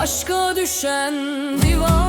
Aşka düşen divan.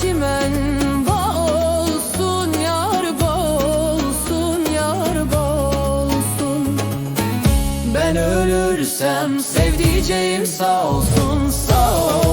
çimen bağ olsun yar bağ olsun yar bağ olsun Ben ölürsem sevdiceğim sağ olsun sağ olsun